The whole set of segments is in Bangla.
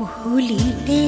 ভুলিতে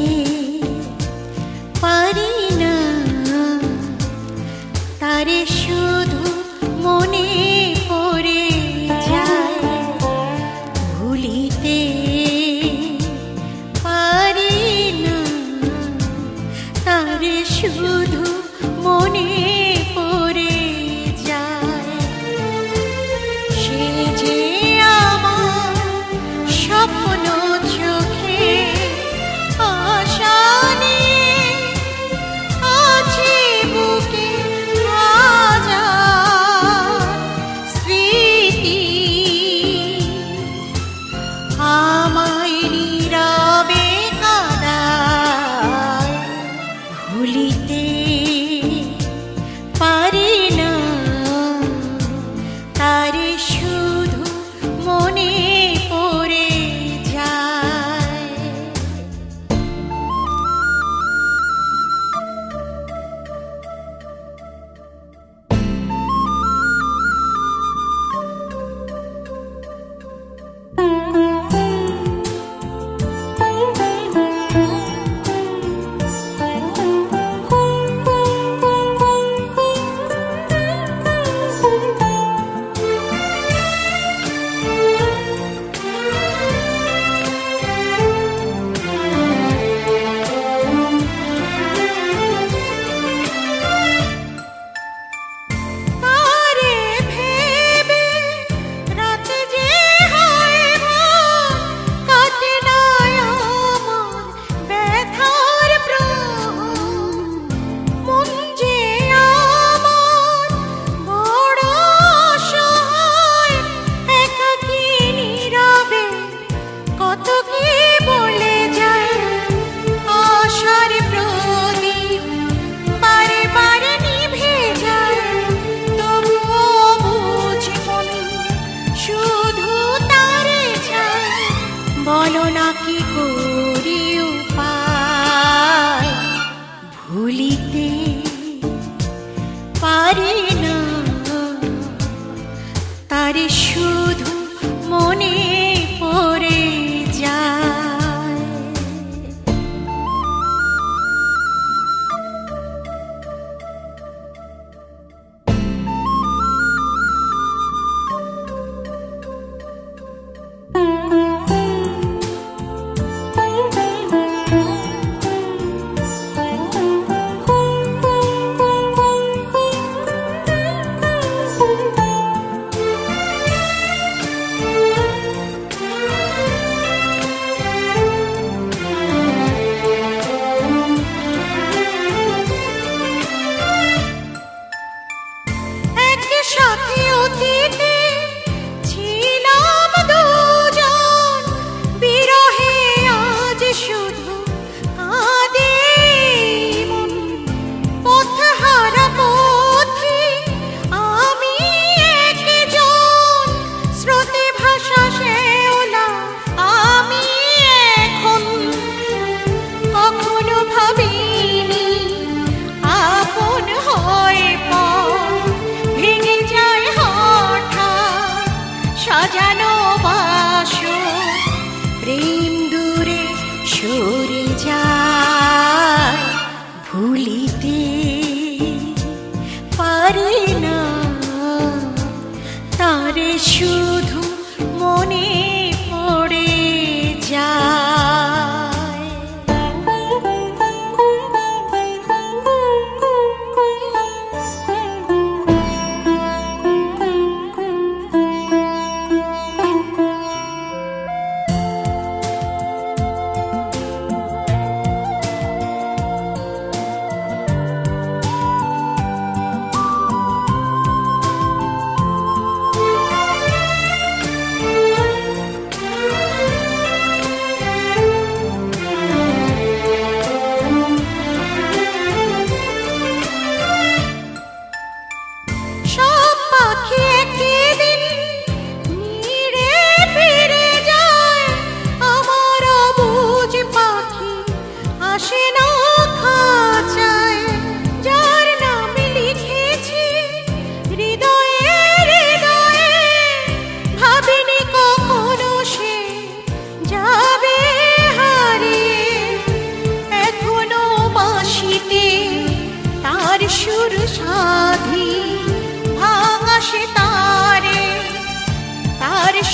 সুর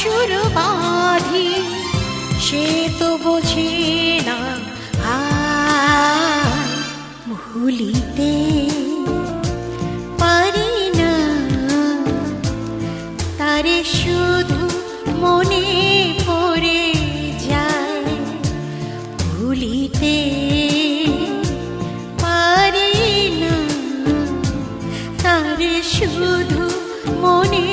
সুর বাঁধি, সে তো বোঝে না ভুলিতে পারি না। তারে শুধু মনে পড়ে যায়, ভুলিতে পারি না। তারে শুধু মনে